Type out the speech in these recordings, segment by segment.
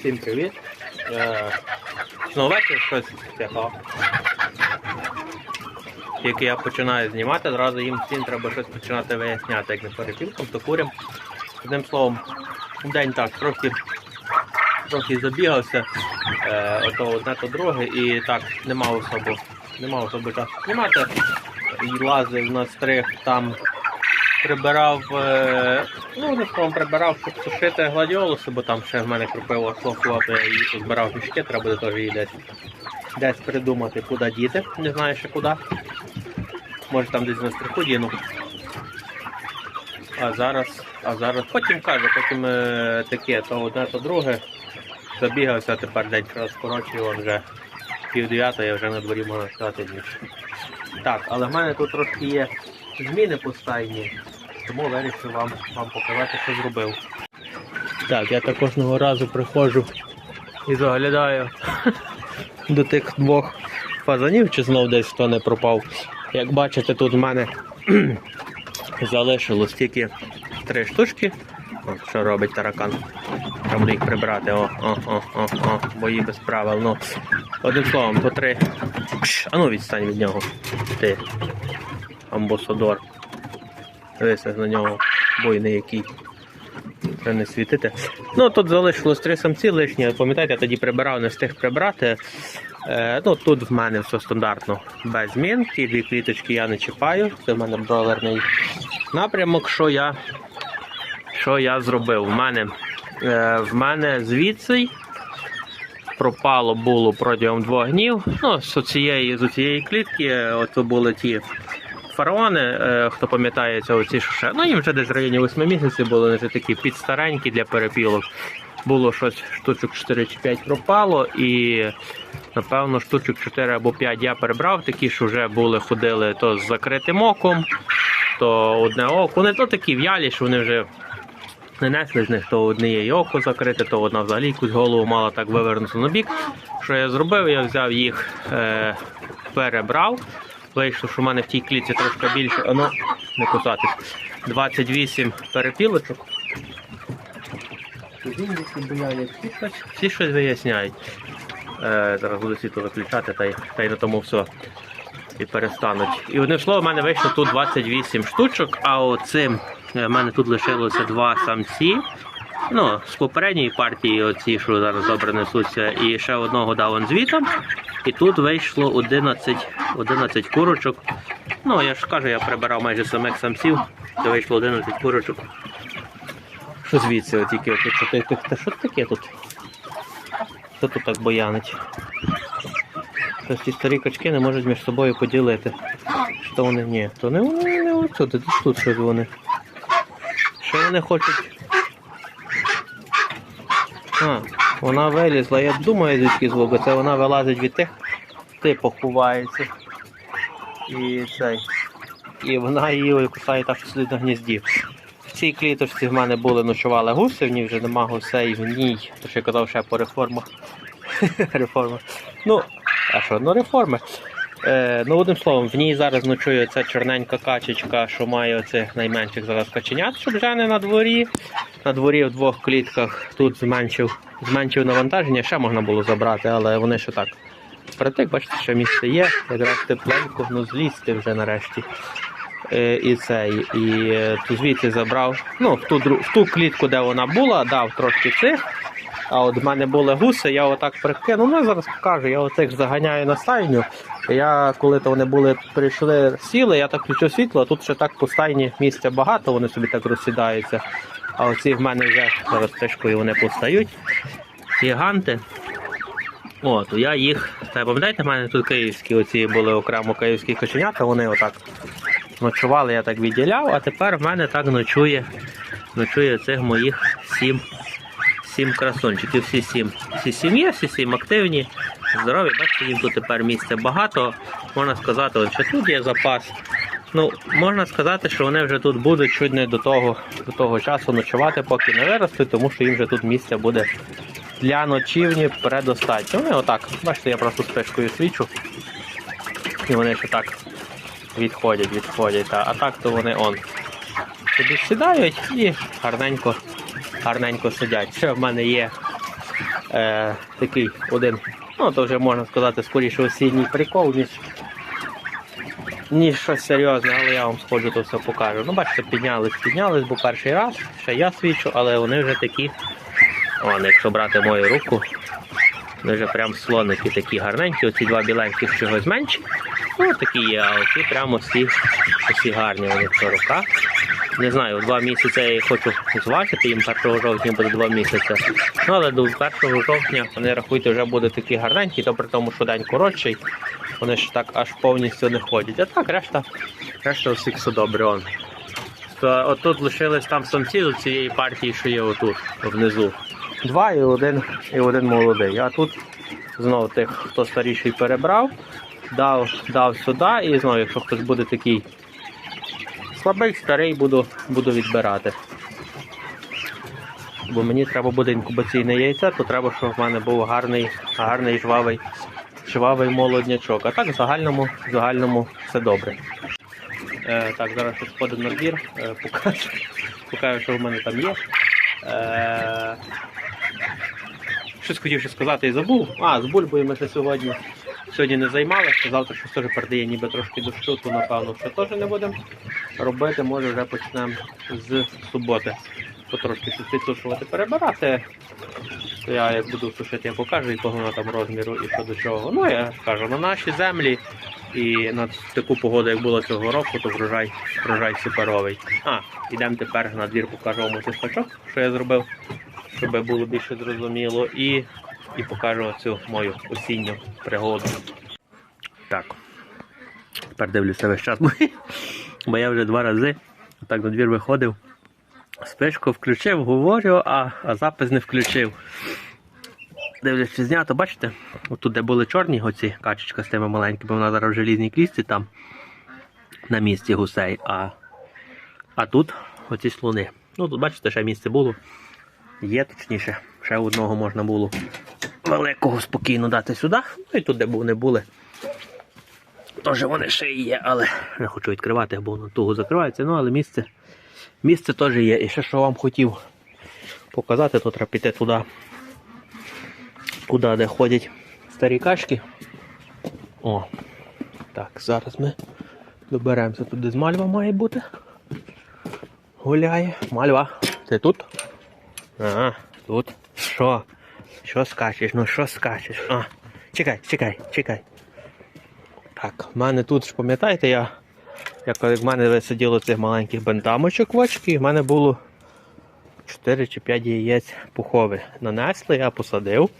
Всім привіт. Е, Знову вечір щось цікаво. Тільки я починаю знімати, одразу їм всім треба щось починати виясняти, як не перепілком, то курям. Одним словом, день так, трохи, трохи забігався, е, ото одне, то друге, і так, нема особо, нема особо часу знімати. І лазив на стриг там прибирав, е, ну не словом прибирав, щоб сушити гладіолуси, бо там ще в мене кропиво хлопувати і збирав мішки, треба буде теж її десь, десь придумати, куди діти. Не знаю ще куди. Може там десь на стриху діну. А зараз, а зараз потім кажу, потім е, таке, то одне, то друге. Забігався, тепер день розкорочую, он вже пів дев'ятої, вже на дворі можна сказати ніч. Так, але в мене тут трошки є зміни постійні, тому вирішив вам, вам показати, що зробив. Так, я так кожного разу приходжу і заглядаю до тих двох фазанів, чи знов десь хто не пропав. Як бачите, тут в мене залишилось тільки три штучки. О, що робить таракан? Треба їх прибрати. О, о, о, о, о, бої без правил. Ну, одним словом, то три. Пш, а ну відстань від нього. Ти. Амбосадор. Дивися на нього бойний який. Треба не світити. Ну тут залишилось три самці лишні. Пам'ятаєте, я тоді прибирав, не встиг прибрати. Е, ну Тут в мене все стандартно без змін. Ті дві кліточки я не чіпаю. Це в мене бролерний напрямок. Що я що я зробив? В мене, е, в мене звідси пропало було протягом двох днів. Ну, з цієї, з цієї клітки, е, от були ті фараони, е, хто пам'ятає оці що ще. Ну, їм вже десь в районі 8 місяців були вже такі підстаренькі для перепілок. Було щось штучок 4 чи 5 пропало, і напевно штучок 4 або 5 я перебрав, такі, що вже були, ходили то з закритим оком, то одне око. Вони то такі в'ялі, що вони вже не несли з них, то одне око закрите, то одна взагалі якусь голову мала так вивернуту на бік. Що я зробив? Я взяв їх, е, перебрав. Вийшло, що в мене в тій клітці трошки більше, а ну, не кусатись. 28 перепілочок. Всі щось, виясняють. Е, зараз буду світло виключати, та й, та й на тому все. І перестануть. І одне слово, в мене вийшло тут 28 штучок, а оцим е, в мене тут лишилося два самці. Ну, з попередньої партії, оці, що зараз добре несуться, і ще одного дав он звітом. І тут вийшло 11, 11 курочок. Ну, я ж кажу, я прибирав майже самих самців, то вийшло 11 курочок. Що звідси, от тільки от, що ти, та що таке тут? Хто тут так боянить? Тобто ці старі качки не можуть між собою поділити. Що вони ні? То не вони не отсюди, тут, тут щось вони. Що вони хочуть? А, вона вилізла, я думаю, звідки звук, це вона вилазить від тих, типу ховається. І цей. І вона її кусає так, що сидить на гнізді. В цій кліточці в мене були ночували гуси, в ній вже нема гусей, в ній, то що я казав ще по реформах. Реформа. Ну, а що, ну реформи. Е, ну, одним словом, в ній зараз ночує ця чорненька качечка, що має оцих найменших зараз каченят, щоб вже не на дворі. На дворі в двох клітках тут зменшив, зменшив навантаження, ще можна було забрати, але вони ще так. Притик, бачите, що місце є, якраз тепленько, ну злізти вже нарешті. Е, і цей, і е, ту звідси забрав. Ну, в ту, в ту клітку, де вона була, дав трошки цих. А от в мене були гуси, я отак прикинув. Ну, зараз покажу, я оцих заганяю на стайню. Я, коли то вони були, прийшли, сіли, я так включив світло, а тут ще так по стайні місця багато, вони собі так розсідаються. А оці в мене вже зараз тишкою вони постають. Гіганти. О, то я їх. Та пам'ятаєте, в мене тут київські оці були окремо київські коченята, вони отак ночували, я так відділяв, а тепер в мене так ночує, ночує цих моїх сім, сім красунчиків. Всі сім. Всі сім є, всі сім активні, здорові. Бачите, їм тут тепер місця багато. Можна сказати, що тут є запас. Ну, можна сказати, що вони вже тут будуть чуть не до того, до того часу ночувати, поки не виростуть, тому що їм вже тут місця буде для ночівні предостатньо. Вони отак, бачите, я просто спишкою свічу. І вони ще так відходять, відходять. А так то вони он собі сідають і гарненько, гарненько сидять. Ще в мене є е, такий один, ну то вже можна сказати, скоріше осінній прикол, ніж, ніж щось серйозне, але я вам сходжу то все покажу. Ну, бачите, піднялись, піднялись, бо перший раз, ще я свідчу, але вони вже такі. Вон, якщо брати мою руку, вони вже прям слоники такі гарненькі, оці два біленьких чогось менші. Ну, такі є, а оці прямо всі, всі гарні, вони в руках. Не знаю, два місяці я хочу зважити, їм 1 жовтня буде два місяці. Ну, але до 1 жовтня вони рахуйте вже буде такі гарненькі, то при тому, що день коротший, вони ж так аж повністю не ходять. А так, решта, решта у всіх все добре. Он. То отут лишились там самці з цієї партії, що є отут, внизу. Два і один, і один молодий. А тут знову тих, хто старіший перебрав, дав, дав сюди, і знову, якщо хтось буде такий слабий, старий, буду, буду відбирати. Бо мені треба буде інкубаційне яйце, то треба, щоб в мене був гарний, гарний жвавий, жвавий молоднячок. А так в загальному, в загальному все добре. Е, так, зараз сходимо на двір, е, покажу, покажу, що в мене там є. Е, щось хотів ще сказати і забув. А, з бульбою ми сьогодні, сьогодні не займалися. Завтра щось теж передає ніби трошки дощу, то напевно ще теж не будемо робити. Може вже почнемо з суботи. Потрошки щось підсушувати, перебирати. То я як буду сушити, я покажу, якого воно там розміру і що до чого. Ну я кажу, на наші землі і на таку погоду, як було цього року, то врожай, врожай суперовий. А, йдемо тепер на двір, покажу вам скачок, що я зробив, щоб було більше зрозуміло. І, і покажу цю мою осінню пригоду. Так. Тепер дивлюся весь час, бо, я вже два рази так на двір виходив. Спишку включив, говорю, а, а запис не включив. Чи знято, бачите? Отут, де були чорні оці качечка з тими маленькими, вона зараз в желізній клісці там на місці гусей, а, а тут оці слони. Ну тут бачите, ще місце було. Є точніше, ще одного можна було великого спокійно дати сюди. Ну і тут, де вони були. Теж вони ще і є, але не хочу відкривати, бо воно туго закривається. Ну, але місце, місце теж є. І ще що вам хотів показати, то треба піти туди, куди де ходять старі качки. О, так, зараз ми доберемося туди з мальва має бути. Гуляє. Мальва, ти тут? Ага, тут. Що? Що скачеш? Ну що скачеш? А, чекай, чекай, чекай. Так, в мене тут ж пам'ятаєте, я, як коли в мене висаділо цих маленьких бентамочок в очки, в мене було 4 чи 5 яєць пухових. Нанесли, я посадив.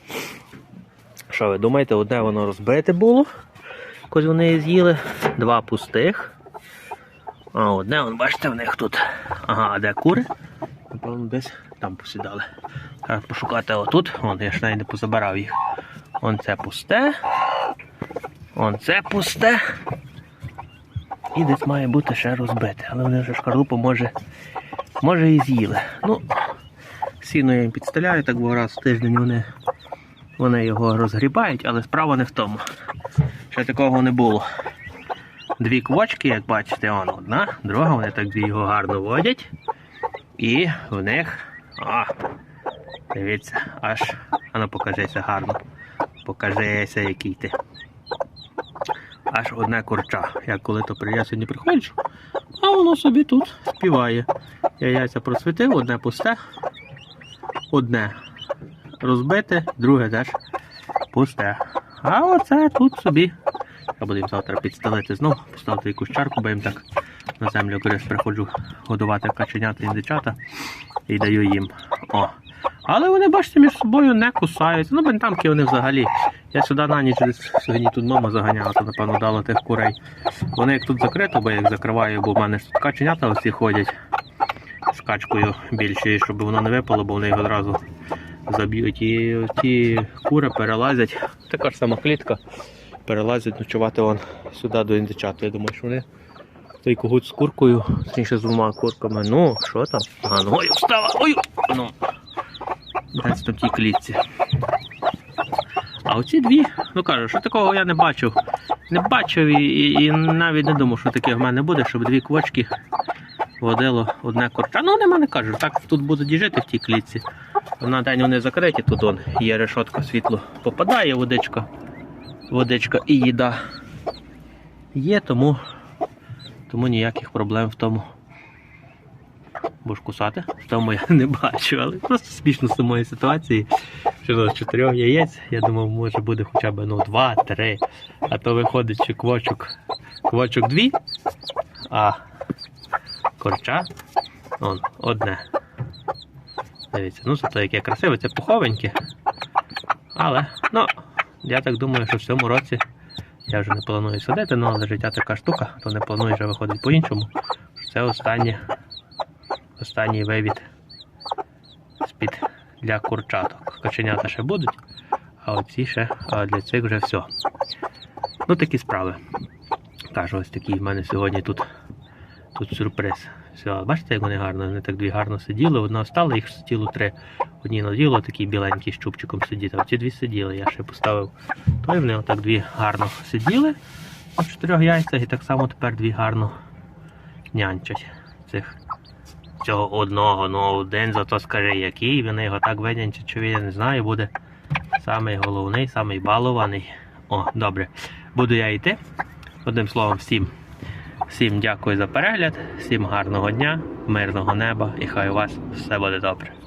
Що ви думаєте, одне воно розбите було, коли вони з'їли, два пустих. А одне, бачите, в них тут. Ага, а де кури? Напевно, десь там посідали. Треба пошукати отут. Вон, я ж навіть не позабирав їх. Вон це пусте. Вон це пусте. І десь має бути ще розбите. Але вони вже шкарлупу може, може і з'їли. Ну, сіно я їм підставляю, так бо раз в тиждень вони, вони його розгрібають, але справа не в тому. Ще такого не було. Дві квочки, як бачите, вон одна, друга, вони так дві його гарно водять. І в них. А, дивіться, аж. Ану покажися гарно. Покажися, який ти. Аж одне курча. Як коли то при- я сьогодні приходжу, а воно собі тут співає. Я яйця просвітив, одне пусте, одне розбите, друге теж пусте. А оце тут собі. Я буду їм завтра підстелити знов, поставити якусь чарку, бо їм так на землю колись приходжу годувати каченята і дичата і даю їм. О. Але вони, бачите, між собою не кусаються. Ну, бентамки вони взагалі. Я сюди на ніч сьогодні тут вдома заганяв, то напевно дало тих курей. Вони як тут закрито, бо я їх закриваю, бо в мене ж тут каченята оці ходять з качкою більше, щоб воно не випало, бо вони їх одразу заб'ють. І ті кури перелазять. Така ж сама клітка. Перелазять ночувати вон сюди до індичат. Я думаю, що вони той когут з куркою, точніше з двома курками. Ну, що там? Ага, ну ой, встала! Ой! Ну. Десь там тій клітці. А оці дві, ну кажу, що такого я не бачив. Не бачив і, і, і навіть не думав, що таке в мене буде, щоб дві квочки водило одне корча. Ну, нема не кажу, так тут будуть і жити в тій клітці. На день вони закриті, тут он є решотка світло. Попадає водичка. Водичка і їда є, тому, тому ніяких проблем в тому. Будеш кусати? В тому я не бачу, але просто смішно з самої ситуації. Що з чотирьох яєць, я думав, може буде хоча б ну, два, три. А то виходить, що квочок, квочок дві, а корча он, одне. Дивіться, ну зато яке красиве, це пуховеньке. Але, ну, я так думаю, що в цьому році я вже не планую садити, ну але життя така штука, то не планую вже виходить по-іншому. Це останнє, останній вивід з-під для курчаток. Коченята ще будуть, а оці ще, а для цих вже все. Ну такі справи. Кажу, ось такий в мене сьогодні тут, тут сюрприз. Все, бачите, як вони гарно, вони так дві гарно сиділи. Одна встала, їх сиділо три. Одні наділо, такі біленькі з чубчиком сидіти, а ці дві сиділи. Я ще поставив той, вони отак дві гарно сиділи на чотирьох яйцях і так само тепер дві гарно нянчать цих. Цього одного, ну один зато скажи, який, вони його так видянчать, що я не знаю, буде самий головний, самий балований. О, добре. Буду я йти. Одним словом, всім, всім дякую за перегляд, всім гарного дня, мирного неба і хай у вас все буде добре.